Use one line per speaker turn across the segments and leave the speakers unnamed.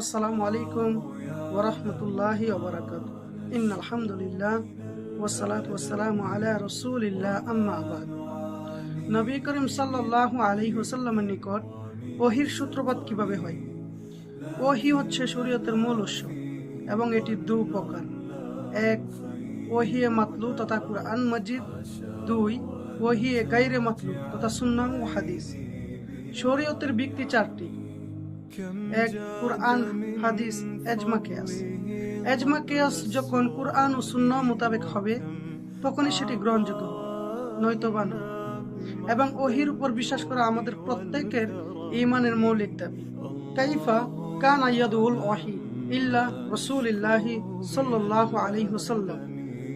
আসসালামু আলাইকুম ওরহমতুল্লাহি ওবরাকাত ইন আলহামদুলিল্লাহ ওসালাত ওসালাম আলা রসুলিল্লাহ, আম্মা আবাদ। নবী করিম সাল্লাল্লাহু আলাইহি ওয়াসাল্লামের নিকট ওহির সূত্রপাত কীভাবে হয়? ওহি হচ্ছে শরীয়তের মূল উৎস এবং এটি দু প্রকার এক ওহিয়ে মাতলু তথা কুরআন মজিদ। দুই ওহিয়ে গাইরে মাতলু তথা সুন্নাহ ও হাদিস। শরীয়তের ব্যক্তি চারটি। এক কুরআন হাদিস এজমা কেয়াস। এজমা কেয়াস যখন কুরআন ও সুন্নাহ মোতাবেক হবে তখনই সেটি গ্রহণযোগ্য হবে, নয়তোবা নয়। এবং ওহির উপর বিশ্বাস করা আমাদের প্রত্যেকের ইমানের মৌলিক দাবি। কাইফা কান আয়াদুল ওয়াহি ইল্লা রাসূলিল্লাহি সাল্লাল্লাহু আলাইহি ওয়াসাল্লাম।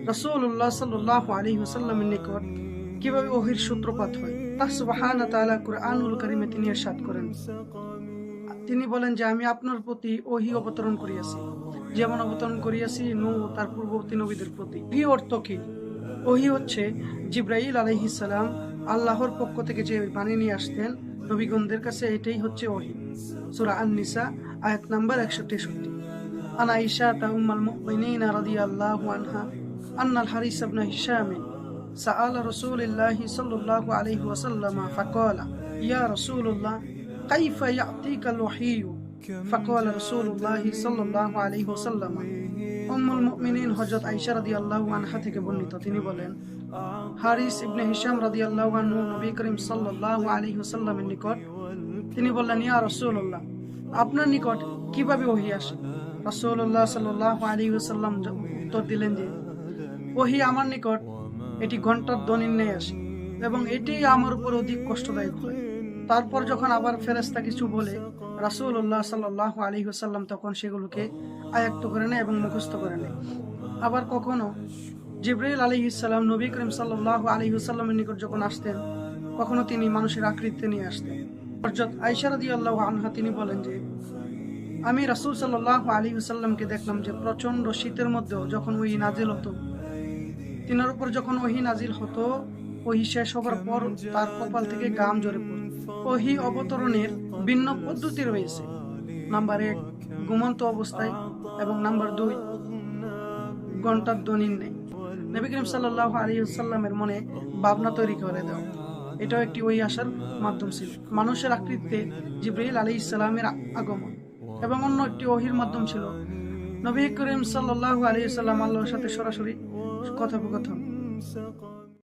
রাসূলুল্লাহ সাল্লাল্লাহু আলাইহি ওয়াসাল্লামের নিকট কীভাবে ওহির সূত্রপাত হয় তা সুবহানাহু তাআলা কুরআনুল কারীমে তিনি ইরশাদ করেন। তিনি বলেন যে আমি আপনার প্রতি ওহি অবতরণ করিয়াছি যেমন অবতরণ করিয়াছি নূ ও তার পূর্ববর্তী নবীদের প্রতি ওহি অর্থ কি ওহি হচ্ছে জিব্রাইল আলাইহিস সালাম আল্লাহর পক্ষ থেকে যে বাণী নিয়ে আসতেন নবীগণদের কাছে এটাই হচ্ছে ওহি সূরা আন-নিসা আয়াত নাম্বার 163 আন আয়েশা তা উম্মাল মুমিনিন রাদিয়াল্লাহু আনহা আন্না আল হারিস ইবনে হিশাম سأل رسول الله صلى الله عليه وسلم فقال يا رسول الله كيف يأتيك الوحي فقال رسول الله صلى الله عليه وسلم উম্মুল মুমিনিন হযরত আয়েশা রাদিয়াল্লাহু আনহা থেকে বর্ণিত তিনি বলেন হারিস ইবনে হিশাম রাদিয়াল্লাহু আনহু নবী করিম সাল্লাল্লাহু আলাইহি ওয়াসাল্লামের নিকট তিনি বললেন ইয়া রাসূলুল্লাহ আপনার নিকট কিভাবে ওহী আসে রাসূলুল্লাহ সাল্লাল্লাহু আলাইহি ওয়াসাল্লাম উত্তর দিলেন যে ওহী আমার নিকট এটি ঘন্টার ধ্বনির ন্যায় আসে এবং এটি আমার উপর অধিক কষ্টদায়ক হয় তারপর যখন আবার ফেরেস্তা কিছু বলে, রাসূলুল্লাহ সাল্লাল্লাহু আলাইহি ওয়াসাল্লাম তখন সেগুলোকে আয়ত্ত করে নেয় এবং মুখস্থ করে নেয়। আবার কখনো জিব্রাইল আলাইহিস সালাম নবী করিম সাল্লাল্লাহু আলাইহি ওয়াসাল্লামের নিকট যখন আসতেন, কখনো তিনি মানুষের আকৃতিতে নিয়ে আসতেন। আয়েশা রাদিয়াল্লাহু আনহা তিনি বলেন যে, আমি রাসূল সাল্লাল্লাহু আলাইহি ওয়াসাল্লামকে দেখলাম যে প্রচণ্ড শীতের মধ্যেও যখন ওই নাজিল হতো, তিনার উপর যখন ওহি নাজিল হতো, ওহি শেষ হবার পর তার কপাল থেকে গাম পড়ত। ওহি অবতরণের ভিন্ন পদ্ধতি রয়েছে। নাম্বার এক, ঘুমন্ত অবস্থায় এবং নাম্বার দুই ঘণ্টার ধ্বনির নেই। নবী করিম সাল্লাহ আলী সাল্লামের মনে ভাবনা তৈরি করে দাও এটাও একটি ওই আসার মাধ্যম ছিল। মানুষের আকৃতিতে জিব্রাইল আলী ইসলামের আগমন এবং অন্য একটি ওহির মাধ্যম ছিল। নবী করিম সাল্লাহ আলী সাল্লাম আল্লাহর সাথে সরাসরি কথোপকথন।